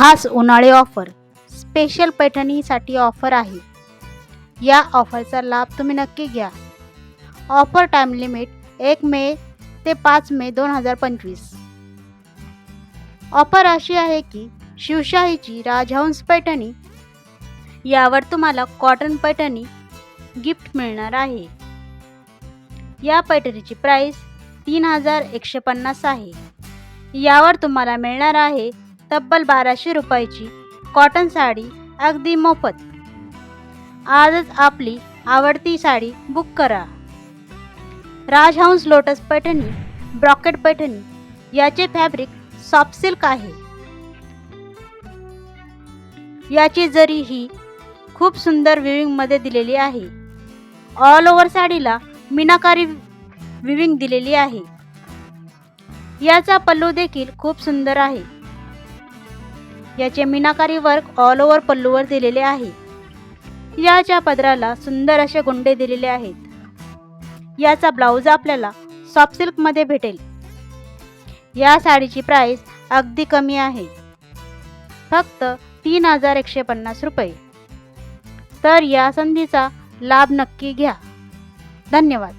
खास उन्हाळी offer special पैठणीसाठी offer आहे. या ऑफरचा लाभ तुम्ही नक्की घ्या. ऑफर टाईम लिमिट एक मे ते पाच मे दोन हजार पंचवीस. ऑफर अशी आहे की शिवशाहीची राजहंस पैठणी यावर तुम्हाला कॉटन पैठणी गिफ्ट मिळणार आहे. या पैठणीची प्राईस तीन हजार एकशे पन्नास आहे. यावर तुम्हाला मिळणार आहे तब्बल बाराशे रुपयाची कॉटन साडी अगदी मोफत. आजच आपली आवडती साडी बुक करा. राजहंस लोटस पैठणी ब्रॉकेट पैठणी याचे फॅब्रिक सॉफ्ट सिल्क आहे. याची जरी ही खूप सुंदर विविंगमध्ये दिलेली आहे. ऑल ओव्हर साडीला मीनाकारी विविंग दिलेली आहे. याचा पल्लू देखील खूप सुंदर आहे. याचे मीनाकारी वर्क ऑल ओव्हर पल्लूवर दिलेले आहे. याच्या पदराला सुंदर असे गुंडे दिलेले आहेत. याचा ब्लाऊज आपल्याला सॉफ्ट सिल्कमध्ये भेटेल. या साडीची प्राईस अगदी कमी आहे. फक्त तीन हजार एकशे पन्नास रुपये. तर या संधीचा लाभ नक्की घ्या. धन्यवाद.